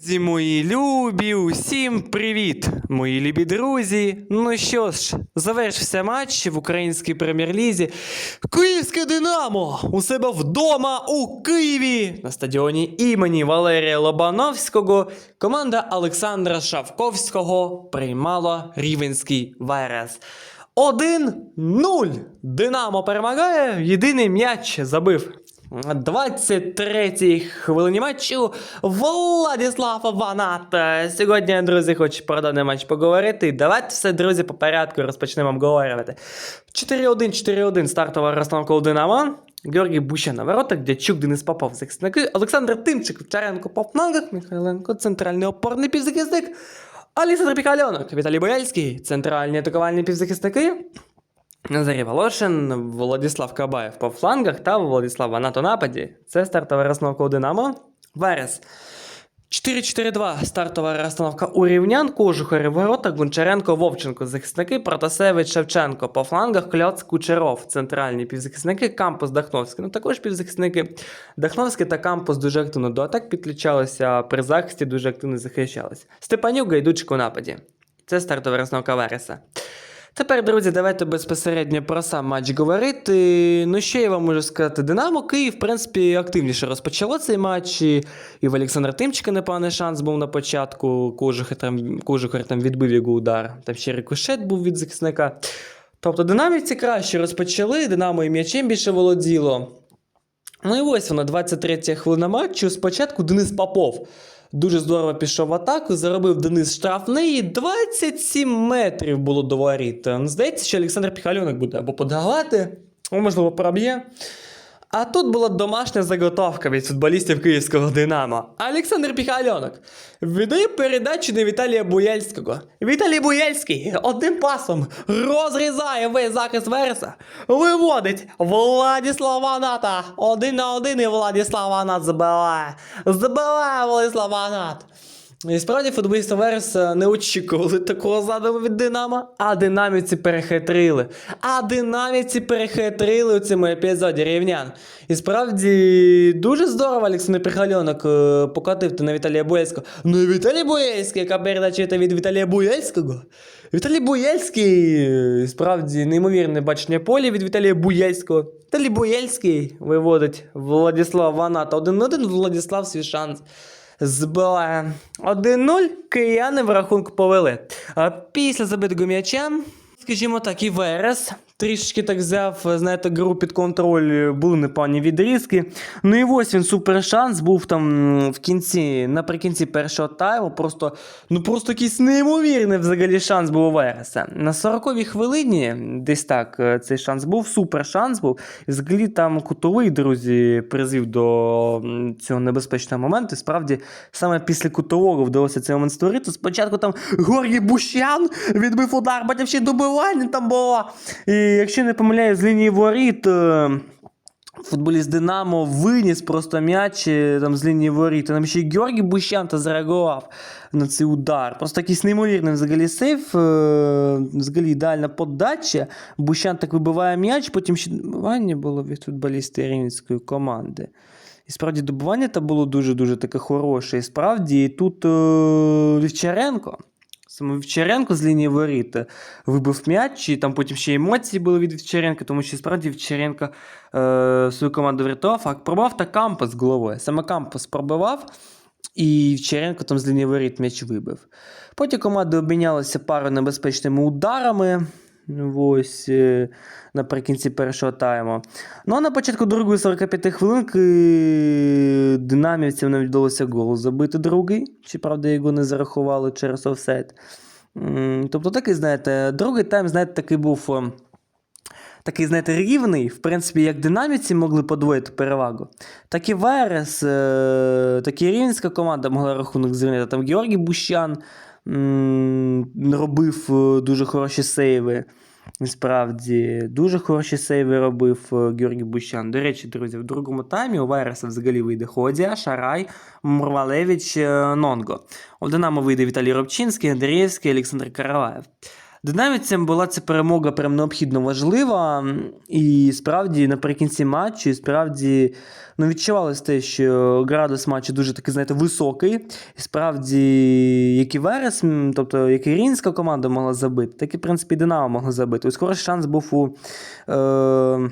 Друзі мої любі, усім привіт, мої любі друзі. Ну що ж, завершився матч в українській прем'єр-лізі. Київське Динамо у себе вдома у Києві на стадіоні імені Валерія Лобановського. Команда Олександра Шавковського приймала Рівенський Верес. 1-0. Динамо перемагає. Єдиний м'яч забив 23-й хвилині матчу Владислав Ванат. Сьогодні, друзі, хочу про даний матч поговорити. Давайте все, друзі, по порядку розпочнемо обговорювати. 4-1, 4-1 стартова розстановка у Динамо. Георгій Буща на воротах, Дячук, Денис Попов, захисники, Олександр Тимчик, Вчаренко по флангах, Михайленко, центральний опорний півзахисник, Олександр Пікальонок, Віталій Бояльський, центральні атакувальні півзахисники, Назарій Волошин, Владислав Кабаєв по флангах та Владислав Ванат у нападі. Це стартова розстановка у Динамо. Верес. 4-4-2 стартова розстановка у рівнян, Кожухарі ворота, Гончаренко, Вовченко, захисники, Протасевич, Шевченко по флангах, Кльоц, Кучеров, центральні півзахисники, Кампус, Дахновський. Ну також півзахисники Дахновський та Кампус дуже активно до атак підключалися, при захисті дуже активно захищалися. Степанюк, Гайдучик у нападі. Це стартова розстановка Вереса. Тепер, друзі, давайте безпосередньо про сам матч говорити. Ну, що я вам можу сказати? Динамо Київ, в принципі, активніше розпочало цей матч. І в Олександра Тимчика непоганий шанс був на початку. Кожухар там, там відбив його удар. Там ще рикошет був від захисника. Тобто динамівці краще розпочали, Динамо і м'ячем більше володіло. Ну і ось вона, 23 хвилина матчу. Спочатку Денис Попов. Дуже здорово пішов в атаку, заробив Денис штрафний. 27 метрів було до воріт. Здається, що Олександр Піхальонок буде або подавати, можливо, проб'є. А тут була домашня заготовка від футболістів київського Динамо. Олександр Піхальонок віддає передачу на Віталія Буяльського. Віталій Буяльський одним пасом розрізає весь захист Вереса, виводить Владислава Ната. Один на один і Владислав Анат забиває. Забиває Владислав Анат. І справді футболісти Вереса не очікували такого задуму від Динамо, а динамівці перехитрили. А динамівці перехитрили у цьому епізоді рівнян. І справді дуже здорово Олександр Прихальонок е, покотив на Віталія Буєльського. Ну і Віталій Буєльський, яка передача від Віталія Буєльського. Віталій Буєльський, е, справді неймовірне бачення полі від Віталія Буєльського. Віталій Буєльський виводить Владислав Ваната. 1-1 Владислав свій шанс збиває 1-0. Кияни в рахунку повели. Після забитого м'яча, скажімо так, і Верес трішечки так взяв, знаєте, гру під контроль, були непогані відрізки. Ну і ось він супер шанс був там в кінці, наприкінці першого тайму. Просто, ну просто якийсь неймовірний взагалі шанс був у Вереса. На 40-й хвилині, десь так, е, цей шанс був, супер шанс був. І взагалі там кутовий, друзі, призвів до цього небезпечного моменту. Справді, саме після кутового вдалося цей момент створити. Спочатку там Горгій Бущан відбив удар, потім ще добивання там було. І якщо не помиляю, з лінії воріт. е, Футболіст Динамо виніс просто м'яч е, там з лінії воріт. Там ще й Георгій Бущан та зреагував на цей удар. Просто якийсь неймовірний взагалі сейф, е, взагалі ідеальна подача. Бущан так вибиває м'яч, потім ще добивання було від футболіста рівненської команди. І справді добування було дуже-дуже таке хороше. І справді тут е, Вівчаренко. Саме Вівчаренко з лінії воріт е, вибив м'яч, і там потім ще емоції були від Вівчаренка, тому що справді Вівчаренко е, свою команду врятував, а пробував та Кампус головою. Саме Кампус пробивав, і Вівчаренко там з лінії воріт м'яч вибив. Потім команди обмінялися парою небезпечними ударами. Ось е, наприкінці першого тайму. Ну а на початку другої 45 хвилинки динамівцям навіть вдалося гол забити другий. Чи правда його не зарахували через. М, Тобто, такий, знаєте, другий тайм, знаєте, такий був. е, Такий, знаєте, рівний, в принципі, як динаміці могли подвоїти перевагу, так і Верес, е, так і рівненська команда могла рахунок зрівняти. Там Георгій Бущан робив е, дуже хороші сейви. Справді, дуже хороші сейви робив е, Георгій Бущан. До речі, друзі, в другому таймі у Вайреса взагалі вийде Ходія, Шарай, Мурвалевич, е, Нонго. У Динамо вийде Віталій Робчинський, Андрієвський, Олександр Караваєв. Динамівцям була ця перемога прям необхідно важлива. І справді наприкінці матчу, і справді ну, відчувалось те, що градус матчу дуже такий, знаєте, високий. І справді, як і Верес, тобто як і Рінська команда могла забити, так і, в принципі, Динамо могла забити. Ось хороший шанс був у. Е-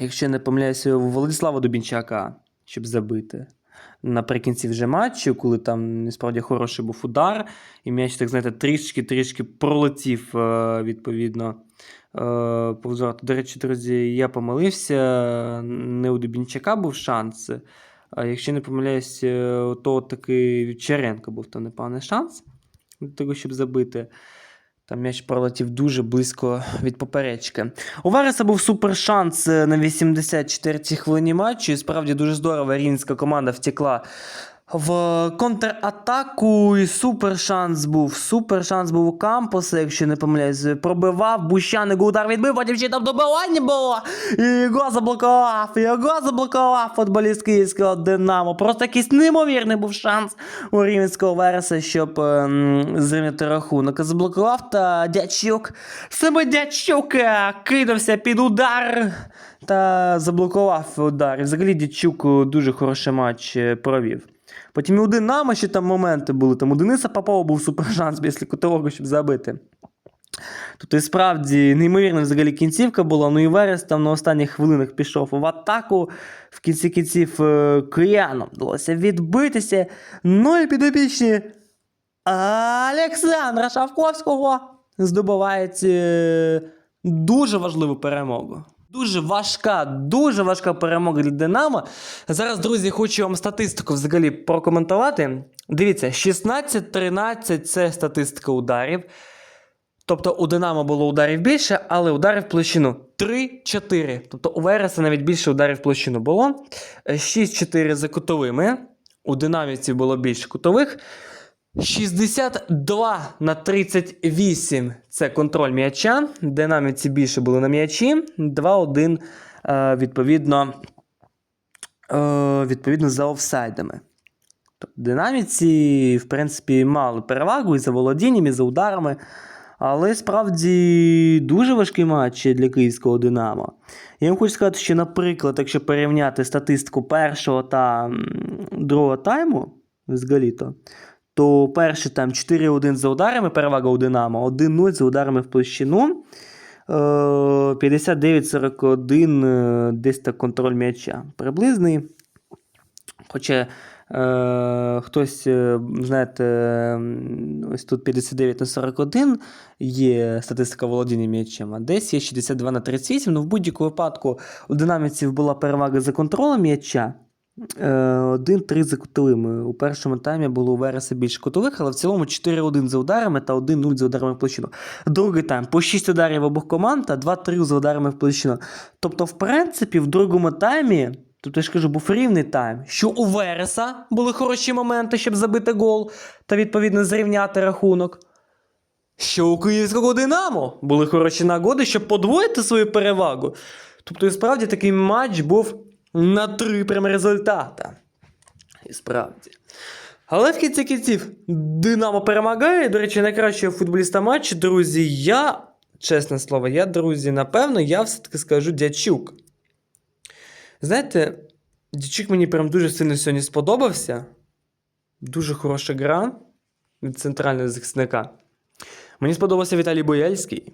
якщо не помиляюся, у Владислава Дубінчака, щоб забити. Наприкінці вже матчу, коли там насправді хороший був удар, і м'яч, так знаєте, трішки-трішки пролетів, е, відповідно. е. До речі, друзі, я помилився. Не у Дубінчака був шанс. А якщо не помиляюсь, е, то такий від був там непоганий шанс для того, щоб забити. Там м'яч пролетів дуже близько від поперечки. У Вареса був супер шанс е, на 84-й хвилині матчу. І справді дуже здорово рівненська команда втекла в контратаку. І супер шанс був. Супер шанс був у Кампоса, якщо не помиляюсь. Пробивав, Бущаник удар відбив, потім ще там добивання було. І його заблокував, його заблокував футболіст київського Динамо. Просто якийсь неймовірний був шанс у рівненського Вереса, щоб ем, зрівняти рахунок. Заблокував та дячук. Саме дячук е, кидався під удар та заблокував удар. І взагалі дячук дуже хороший матч е, провів. Потім і у Динамо ще там моменти були. Там у Дениса Попова був супер шанс після кутового, щоб забити. Тут і справді неймовірна взагалі кінцівка була. Ну і Верес там на останніх хвилинах пішов в атаку. В кінці кінців е, киянам вдалося відбитися. Ну і підопічні Олександра Шавковського здобувають е, дуже важливу перемогу. Дуже важка, дуже важка перемога для Динамо. Зараз, друзі, хочу вам статистику взагалі прокоментувати. Дивіться, 16-13 це статистика ударів. Тобто у Динамо було ударів більше, але ударів в площину 3-4. Тобто у Вереса навіть більше ударів в площину було. Е, 6-4 за кутовими. У динамівців було більше кутових. 62 на 38 це контроль м'яча. Динамівці більше були на м'ячі. 2-1 е, відповідно, е, відповідно за офсайдами. Тобто динаміці, в принципі, мали перевагу і за володінням, і за ударами. Але справді дуже важкий матч для київського Динамо. Я вам хочу сказати, що, наприклад, якщо порівняти статистику першого та другого тайму взагалі-то, то перший тайм 4-1 за ударами, перевага у Динамо, 1-0 за ударами в площину. е, 59-41 е, десь так контроль м'яча. Приблизний. Хоча е, хтось, е, знаєте, ось тут 59 на 41 є статистика володіння м'ячем, а десь є 62 на 38. Ну, в будь-якому випадку у динамівців була перевага за контролем м'яча. Е, 1-3 за кутовими. У першому таймі було у Вереса більше кутових, але в цілому 4-1 за ударами та 1-0 за ударами в площину. Другий тайм по 6 ударів обох команд та 2-3 за ударами в площину. Тобто, в принципі, в другому таймі, тут я ж кажу, був рівний тайм, що у Вереса були хороші моменти, щоб забити гол та відповідно зрівняти рахунок. Що у київського Динамо були хороші нагоди, щоб подвоїти свою перевагу. Тобто, і справді такий матч був на три прям результата. І справді. Але в кінці кінців Динамо перемагає. До речі, найкращого футболіста матчу, друзі, я, чесне слово, я, друзі, напевно, я все-таки скажу Дячук. Знаєте, Дячук мені прям дуже сильно сьогодні сподобався. Дуже хороша гра від центрального захисника. Мені сподобався Віталій Бояльський.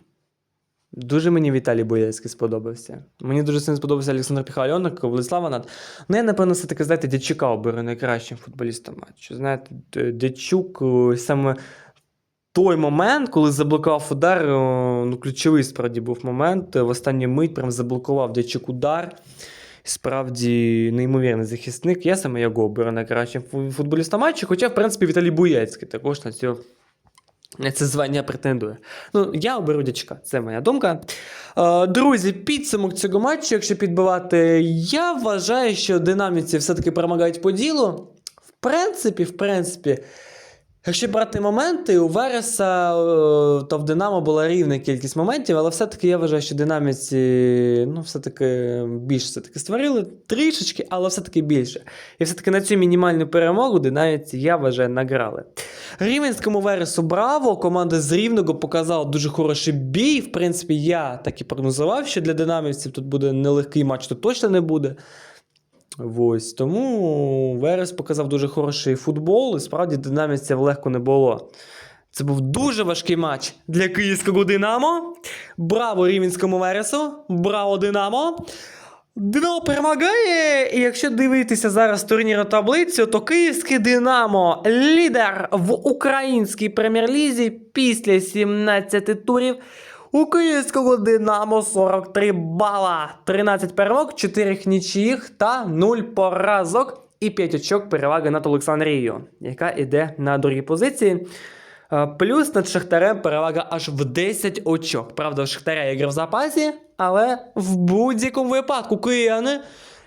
Дуже мені Віталій Бояльський сподобався. Мені дуже сильно сподобався Олександр Піхальонок, Владислав Анат. Ну, я, напевно, все-таки, знаєте, Дячука оберу найкращим футболістом матчу. Знаєте, Дячук е, саме той момент, коли заблокував удар, е, ну, ключовий справді був момент. В останню мить прям заблокував Дячук удар. Справді неймовірний захисник. Я саме його оберу найкращим фу- футболістом матчу, хоча, в принципі, Віталій Буяцький також на цю це звання претендує. Ну, я оберу дячка, це моя думка. Е, друзі, підсумок цього матчу, якщо підбивати, я вважаю, що динаміці все-таки перемагають по ділу. В принципі, в принципі, Якщо брати моменти, у Вереса е, то в Динамо була рівна кількість моментів, але все-таки я вважаю, що динаміці ну, все-таки більше все-таки створили трішечки, але все-таки більше. І все-таки на цю мінімальну перемогу динаміці, я вважаю, награли. Рівенському Вересу браво! Команда з Рівного показала дуже хороший бій. В принципі, я так і прогнозував, що для динамівців тут буде нелегкий матч, тут точно не буде. Ось тому Верес показав дуже хороший футбол, і справді динаміців легко не було. Це був дуже важкий матч для київського Динамо. Браво Рівненському Вересу! Браво Динамо! Динамо перемагає. І якщо дивитися зараз турнірну таблицю, то київське Динамо лідер в українській прем'єр-лізі після 17 турів. У київського Динамо 43 бала, 13 перемог, 4 нічиїх та 0 поразок і 5 очок переваги над Олександрією, яка йде на другій позиції. Е, Плюс над Шахтарем перевага аж в 10 очок. Правда, у Шахтаря ігри в запасі, але в будь-якому випадку кияни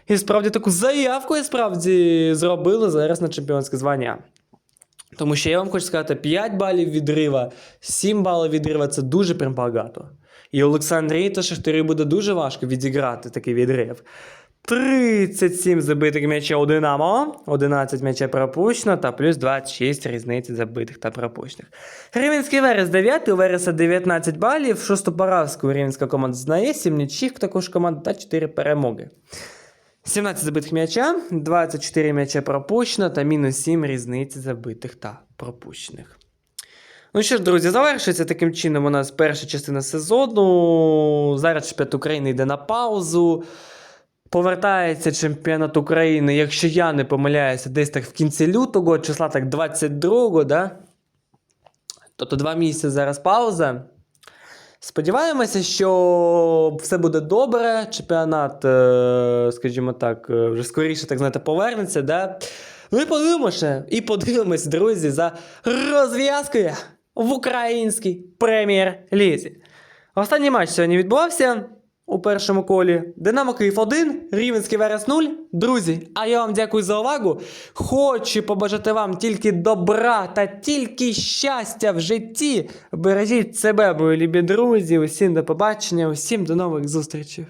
і справді таку заявку і справді зробили зараз на чемпіонське звання. Тому що я вам хочу сказати, 5 балів відрива, 7 балів відрива це дуже прям багато. І Олександрії та Шахтарі буде дуже важко відіграти такий відрив. 37 забитих м'ячів у Динамо, 11 м'ячів пропущено та плюс 26 різниці забитих та пропущених. Рівенський Верес 9, у Вереса 19 балів, шосту поразку Рівенська команда знає, 7 нічих також команда та 4 перемоги. 17 забитих м'яча, 24 м'яча пропущено та мінус 7 різниці забитих та пропущених. Ну що ж, друзі, завершується таким чином у нас перша частина сезону. Зараз чемпіонат України йде на паузу. Повертається чемпіонат України, якщо я не помиляюся, десь так в кінці лютого, числа так 22-го, да? Тобто два місяці зараз пауза. Сподіваємося, що все буде добре. Чемпіонат, е, скажімо так, е, вже скоріше, так знаєте, повернеться. Да? Ну і подивимося, і подивимось, друзі, за розв'язкою в українській прем'єр-лізі. Останній матч сьогодні відбувався у першому колі. Динамо Київ 1, Рівенський Верес 0. Друзі, а я вам дякую за увагу. Хочу побажати вам тільки добра та тільки щастя в житті. Бережіть себе, мої любі друзі. Усім до побачення, усім до нових зустрічей.